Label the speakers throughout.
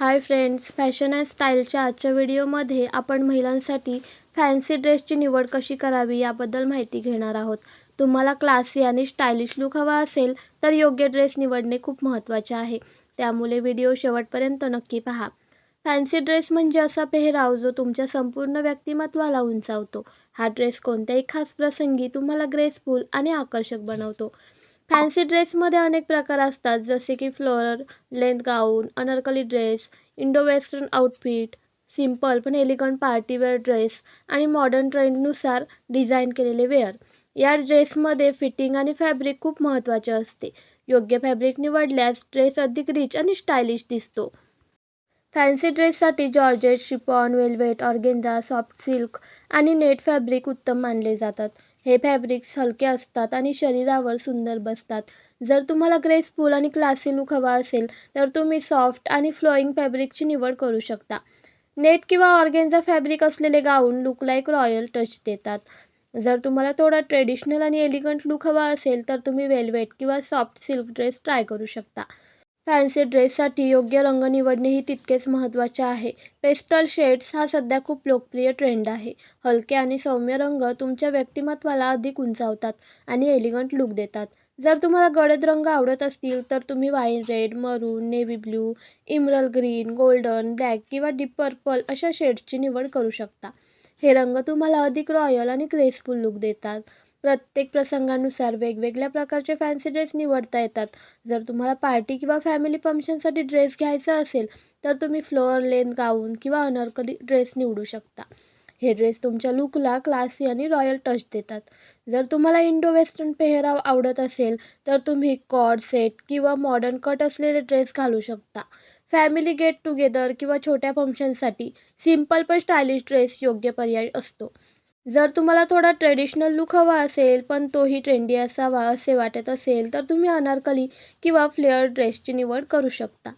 Speaker 1: High friends fashion and स्टाईलच्या आजच्या व्हिडिओमध्ये आपण महिलांसाठी फॅन्सी ड्रेसची निवड कशी करावी याबद्दल माहिती घेणार आहोत. तुम्हाला क्लासी आणि स्टायलिश लुक हवा असेल तर योग्य ड्रेस निवडणे खूप महत्त्वाचे आहे. त्यामुळे व्हिडिओ शेवटपर्यंत नक्की पहा. फॅन्सी ड्रेस म्हणजे असा पेहराव जो तुमच्या संपूर्ण व्यक्तिमत्वाला उंचावतो. हा ड्रेस कोणत्याही खास प्रसंगी तुम्हाला ग्रेसफुल आणि आकर्षक बनवतो. फॅन्सी ड्रेसमध्ये अनेक प्रकार असतात जसे की floral length gown Anarkali dress Indo western outfit simple पण एलिगंट पार्टीवेअर ड्रेस आणि मॉडर्न ट्रेंडनुसार डिझाईन केलेले वेअर या ड्रेसमध्ये फिटिंग आणि फॅब्रिक खूप महत्त्वाचे असते. योग्य फॅब्रिक निवडल्यास ड्रेस अधिक रिच आणि स्टायलिश दिसतो. Fancy ड्रेससाठी georgette chiffon velvet organza soft silk आणि नेट फॅब्रिक उत्तम मानले जातात. हे फॅब्रिक्स हलके असतात आणि शरीरावर सुंदर बसतात. जर तुम्हाला ग्रेसफुल आणि क्लासी लुक हवा असेल तर तुम्ही सॉफ्ट आणि फ्लोईंग फॅब्रिकची निवड करू शकता. नेट किंवा ऑर्गेन्झा फॅब्रिक असलेले गाऊन लुकला एक रॉयल टच देतात. जर तुम्हाला थोडा ट्रेडिशनल आणि एलिगंट लुक हवा असेल तर तुम्ही वेल्वेट किंवा सॉफ्ट सिल्क ड्रेस ट्राय करू शकता. फॅन्सी ड्रेससाठी योग्य रंग निवडणेही तितकेच महत्त्वाचे आहे. पेस्टल शेड्स हा सध्या खूप लोकप्रिय ट्रेंड आहे. हलके आणि सौम्य रंग तुमच्या व्यक्तिमत्वाला अधिक उंचावतात आणि एलिगंट लुक देतात. जर तुम्हाला गडद रंग आवडत असतील तर तुम्ही wine red maroon navy blue emerald green golden black किंवा डीप पर्पल अशा शेड्सची निवड करू शकता. हे रंग तुम्हाला अधिक रॉयल आणि ग्रेसफुल लुक देतात. प्रत्येक प्रसंगानुसार वेगवेगळ्या प्रकारचे फॅन्सी ड्रेस निवडता येतात. जर तुम्हाला पार्टी किंवा फॅमिली फंक्शनसाठी ड्रेस घ्यायचा असेल तर तुम्ही फ्लोअर लेन गाऊन किंवा अनारकली ड्रेस निवडू शकता. हे ड्रेस तुमच्या लुकला क्लासी आणि रॉयल टच देतात. जर तुम्हाला इंडो वेस्टर्न पेहराव आवडत असेल तर तुम्ही कॉड सेट किंवा मॉडर्न कट असलेले ड्रेस घालू शकता. फॅमिली गेट टुगेदर किंवा छोट्या फंक्शनसाठी सिंपल पण स्टायलिश ड्रेस योग्य पर्याय असतो. जर तुम्हाला थोडा ट्रेडिशनल लुक हवा असेल पण तोही ट्रेंडी असावा असे वाटत असेल तर तुम्ही अनारकली किंवा फ्लेअर ड्रेसची निवड करू शकता.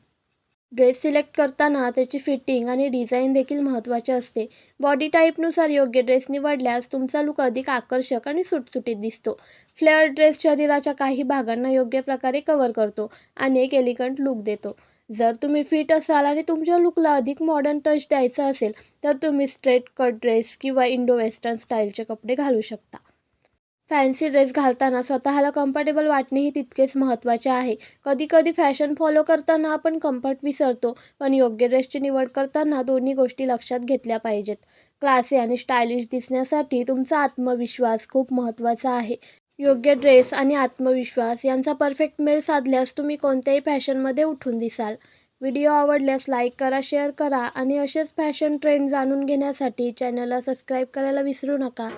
Speaker 1: ड्रेस सिलेक्ट करताना त्याची फिटिंग आणि डिझाईन देखील महत्त्वाचे असते. बॉडी टाईपनुसार योग्य ड्रेस निवडल्यास तुमचा लुक अधिक आकर्षक आणि सुटसुटीत दिसतो. फ्लेअर ड्रेस शरीराच्या काही भागांना योग्य प्रकारे कवर करतो आणि एक एलिगंट लुक देतो. जर तुम्ही फिट असाल आणि तुमच्या लुकला अधिक मॉडर्न टच द्यायचा असेल तर तुम्ही स्ट्रेट कट ड्रेस किंवा इंडो वेस्टर्न स्टाईलचे कपडे घालू शकता. फॅन्सी ड्रेस घालताना स्वतःला कम्फर्टेबल वाटणेही तितकेच महत्त्वाचे आहे. कधीकधी फॅशन फॉलो करताना आपण कम्फर्ट विसरतो पण योग्य ड्रेसची निवड करताना दोन्ही गोष्टी लक्षात घेतल्या पाहिजेत. क्लासी आणि स्टायलिश दिसण्यासाठी तुमचा आत्मविश्वास खूप महत्त्वाचा आहे. योग्य ड्रेस आणि आत्मविश्वास यांचा परफेक्ट मेल साधल्यास तुम्ही कोणत्याही फॅशनमध्ये उठून दिसाल. व्हिडिओ आवडल्यास लाईक करा शेअर करा आणि असेच फॅशन ट्रेंड जाणून घेण्यासाठी चॅनलला सबस्क्राईब करायला विसरू नका.